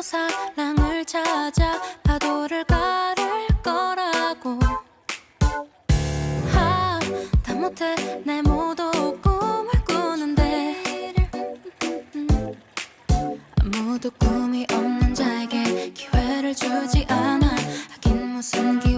또 사랑을 찾아 파도를 가를 거라고. 하다 못해 내 모두 꿈을 꾸는데. 아무도 꿈이 없는 자에게 기회를 주지 않아. 하긴 무슨 기